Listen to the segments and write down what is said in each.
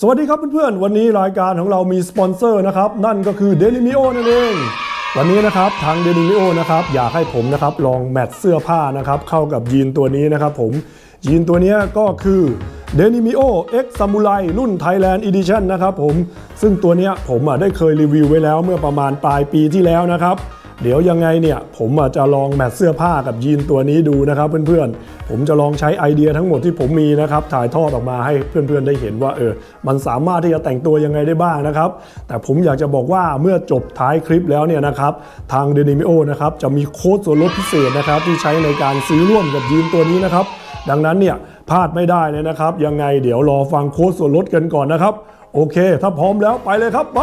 สวัสดีครับเพื่อนๆ วันนี้รายการของเรามีสปอนเซอร์นะครับ นั่นก็คือเดลิมิโอนั่นเอง วันนี้นะครับทางเดลิมิโอนะครับอยากให้ผมนะครับลองแมทเสื้อผ้านะครับเข้ากับยีนตัวนี้นะครับผมยีนตัวนี้ก็คือ d e n i m i o X Samurai รุ่น Thailand Edition นะครับผมซึ่งตัวนี้ผมอะได้เคยรีวิวไว้แล้วเมื่อประมาณปลายปีที่แล้วนะครับ เดี๋ยวยังไงเนี่ยผมอาจจะลองแมทเสื้อผ้ากับยีนตัวนี้ดูนะครับเพื่อนๆ ผมจะลองใช้ไอเดียทั้งหมดที่ผมมีนะครับถ่ายทอดออกมาให้เพื่อนๆได้เห็นว่าเออมันสามารถที่จะแต่งตัวยังไงได้บ้างนะครับ แต่ผมอยากจะบอกว่าเมื่อจบท้ายคลิปแล้วเนี่ยนะครับทาง d e n i m i o นะครับจะมีโค้ดส่วนลดพิเศษนะครับที่ใช้ในการซื้อร่วมกับยีนตัวนี้นะครับดังนั้นเนี่ยพลาดไม่ได้เลยนะครับ ยังไงเดี๋ยวรอฟังโค้ดส่วนลดกันก่อนนะครับ โอเค ถ้าพร้อมแล้วไปเลยครับไป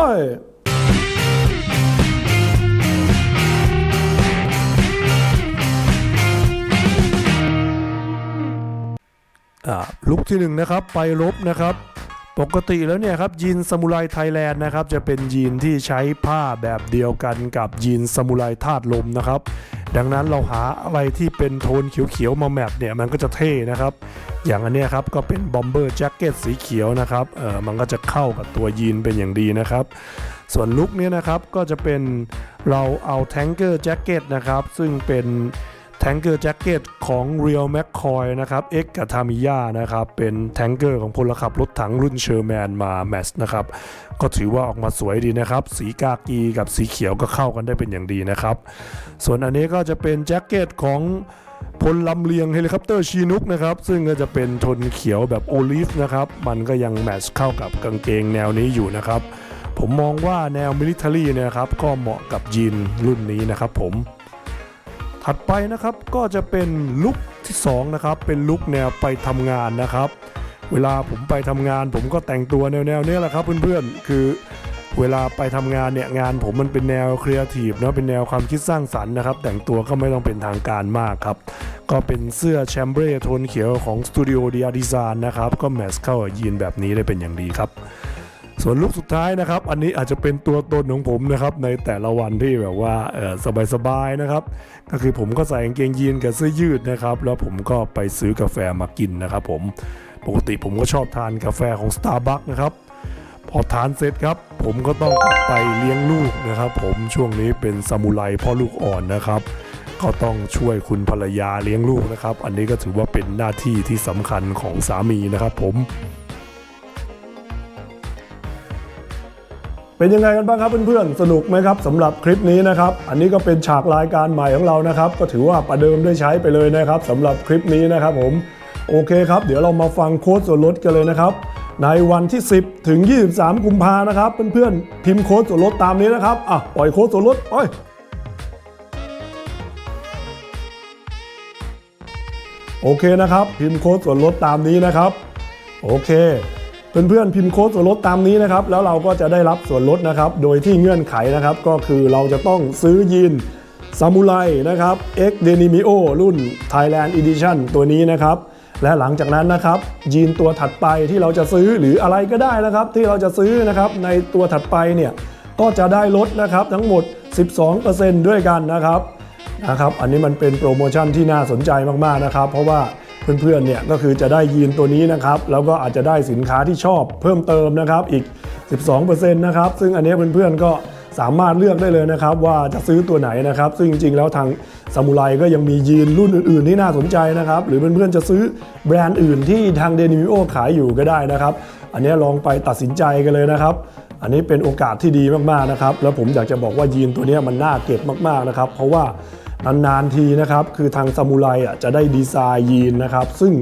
ลุกที่หนึ่งนะครับไปรบนะครับ ปกติแล้วเนี่ยครับยีนซามูไรไทยแลนด์นะครับจะเป็นยีนที่ใช้ผ้าแบบเดียวกันกับยีนซามูไรธาตุลมนะครับ ดังนั้นเราหาอะไรที่เป็นโทนเขียวๆมาแมทเนี่ยมันก็จะเท่นะครับ อย่างอันนี้ครับก็เป็นบอมเบอร์แจ็คเก็ตสีเขียวนะครับเออมันก็จะเข้ากับตัวยีนเป็นอย่างดีนะครับ ส่วนลุคเนี้ยนะครับก็จะเป็นเราเอาแทงเกอร์แจ็คเก็ตนะครับซึ่งเป็น แทงเกอร์แจ็คเก็ตของ Real McCoy นะครับ X กับ Tamiya นะครับเป็นแทงเกอร์ของพลขับรถถังรุ่นเชอร์แมนมาแมสนะครับก็ถือว่าออกมาสวยดีนะครับ สีกากีกับสีเขียวก็เข้ากันได้เป็นอย่างดีนะครับ ส่วนอันนี้ก็จะเป็นแจ็คเก็ตของพลลำเลียงเฮลิคอปเตอร์ชีนุกนะครับ ซึ่งก็จะเป็นโทนเขียวแบบโอลิฟนะครับ มันก็ยังแมทช์เข้ากับกางเกงแนวนี้อยู่นะครับ ผมมองว่าแนวมิลิเ a รีเนี่ยครับ ก็เหมาะกับยีนรุ่นนี้นะครับผม ถัดไปนะครับก็จะเป็นลุคที่2นะครับเป็นลุคแนวไปทำงานนะครับ เวลาผมไปทำงาน ผมก็แต่งตัวแนวแนวๆนี้แหละครับเพื่อนๆคือเวลาไปทำงานเนี่ยงานผมมันเป็นแนวครีเอทีฟเนาะเป็นแนวความคิดสร้างสรรค์นะครับ แต่งตัวก็ไม่ต้องเป็นทางการมากครับ ก็เป็นเสื้อแชมเบรโทนเขียวของสตูดิโอเดีอาร์ดีซานนะครับ ก็แมทช์เข้ากับยีนแบบนี้ได้เป็นอย่างดีครับ ส่วนลุคสุดท้ายนะครับ อันนี้อาจจะเป็นตัวตนของผมนะครับ ในแต่ละวันที่แบบว่าสบายๆนะครับ ก็คือผมก็ใส่กางเกงยีนกับเสื้อยืดนะครับ แล้วผมก็ไปซื้อกาแฟมากินนะครับ ผมปกติผมก็ชอบทานกาแฟของ Starbucks นะครับพอทานเสร็จครับ ผมก็ต้องกลับไปเลี้ยงลูกนะครับ ผมช่วงนี้เป็นซามูไรพ่อลูกอ่อนนะครับ ก็ต้องช่วยคุณภรรยาเลี้ยงลูกนะครับ อันนี้ก็ถือว่าเป็นหน้าที่ที่สำคัญของสามีนะครับ ผม เป็นยังไงกันบ้างครับเพื่อนๆ สนุกไหมครับสำหรับคลิปนี้นะครับ อันนี้ก็เป็นฉากรายการใหม่ของเรานะครับ ก็ถือว่าประเดิมได้ใช้ไปเลยนะครับสำหรับคลิปนี้นะครับผม โอเคครับ เดี๋ยวเรามาฟังโค้ดส่วนลดกันเลยนะครับ ในวันที่ 10 ถึง 23 กุมภานะครับ เพื่อนๆ พิมพ์โค้ดส่วนลดตามนี้นะครับอะปล่อยโค้ดส่วนลดไปโอเคนะครับ พิมพ์โค้ดส่วนลดตามนี้นะครับ โอเค เพื่อนๆพิมพ์โค้ดส่วนลดตามนี้นะครับ แล้วเราก็จะได้รับส่วนลดนะครับ โดยที่เงื่อนไขนะครับ ก็คือเราจะต้องซื้อยีนซามูไรนะครับ X Denimio รุ่น Thailand Edition ตัวนี้นะครับ และหลังจากนั้นนะครับ ยีนตัวถัดไปที่เราจะซื้อหรืออะไรก็ได้นะครับ ที่เราจะซื้อนะครับในตัวถัดไปเนี่ยก็จะได้ลดนะครับทั้งหมด 12%ด้วยกันนะครับนะครับ อันนี้มันเป็นโปรโมชั่นที่น่าสนใจมากๆนะครับ เพราะว่า เพื่อนๆเนี่ยก็คือจะได้ยีนตัวนี้นะครับ แล้วก็อาจจะได้สินค้าที่ชอบเพิ่มเติมนะครับอีก 12%นะครับซึ่งอันนี้เพื่อนๆก็สามารถเลือกได้เลยนะครับ ว่าจะซื้อตัวไหนนะครับ ซึ่งจริงๆแล้วทางซามูไรก็ยังมียีนรุ่นอื่นๆที่น่าสนใจนะครับ หรือเพื่อนๆจะซื้อแบรนด์อื่นที่ทางเดนิมิโอขายอยู่ก็ได้นะครับ อันนี้ลองไปตัดสินใจกันเลยนะครับ อันนี้เป็นโอกาสที่ดีมากๆนะครับ แล้วผมอยากจะบอกว่ายีนตัวนี้มันน่าเก็บมากๆนะครับ เพราะว่า นานๆทีนะครับ คือทางซามูไรอะจะได้ดีไซน์ยีนนะครับ ซึ่ง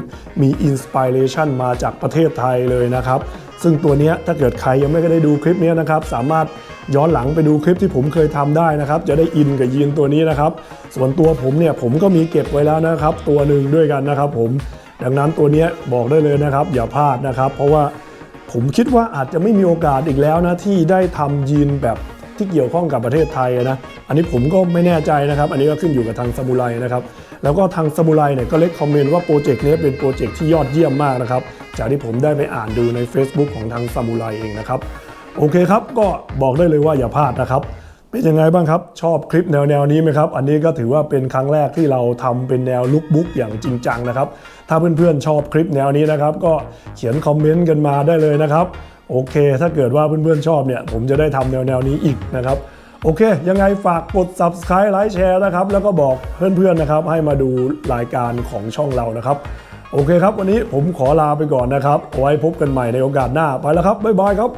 มีอินสปิเรชันมาจากประเทศไทยเลยนะครับ ซึ่งตัวนี้ถ้าเกิดใครยังไม่ได้ดูคลิปนี้นะครับ สามารถย้อนหลังไปดูคลิปที่ผมเคยทำได้นะครับ จะได้อินกับยีนตัวนี้นะครับ ส่วนตัวผมเนี่ยผมก็มีเก็บไว้แล้วนะครับ ตัวหนึ่งด้วยกันนะครับ ผมดังนั้นตัวนี้บอกได้เลยนะครับ อย่าพลาดนะครับ เพราะว่าผมคิดว่าอาจจะไม่มีโอกาสอีกแล้วนะที่ได้ทำยีนแบบ ที่เกี่ยวข้องกับประเทศไทยนะอันนี้ผมก็ไม่แน่ใจนะครับ อันนี้ก็ขึ้นอยู่กับทางซามูไรนะครับแล้วก็ทางซามูไรเนี่ยก็เล็กคอมเมนต์ว่าโปรเจกต์นี้เป็นโปรเจกต์ที่ยอดเยี่ยมมากนะครับจากที่ผมได้ไปอ่านดูใน Facebook ของทางซามูไรเองนะครับโอเคครับก็บอกได้เลยว่าอย่าพลาดนะครับเป็นยังไงบ้างครับ ชอบคลิปแนวแนวนี้ไหมครับ อันนี้ก็ถือว่าเป็นครั้งแรกที่เราทำเป็นแนวลุคบุ๊กอย่างจริงจังนะครับ ถ้าเพื่อนๆชอบคลิปแนวนี้นะครับ ก็เขียนคอมเมนต์กันมาได้เลยนะครับ โอเค ถ้าเกิดว่าเพื่อนๆชอบเนี่ย ผมจะได้ทำแนวๆนี้อีกนะครับ โอเค ยังไงฝากกด subscribe ไลค์แชร์นะครับ แล้วก็บอกเพื่อนๆนะครับ ให้มาดูรายการของช่องเรานะครับ โอเคครับ วันนี้ผมขอลาไปก่อนนะครับ ไว้พบกันใหม่ในโอกาสหน้า ไปแล้วครับ บ๊ายบายครับ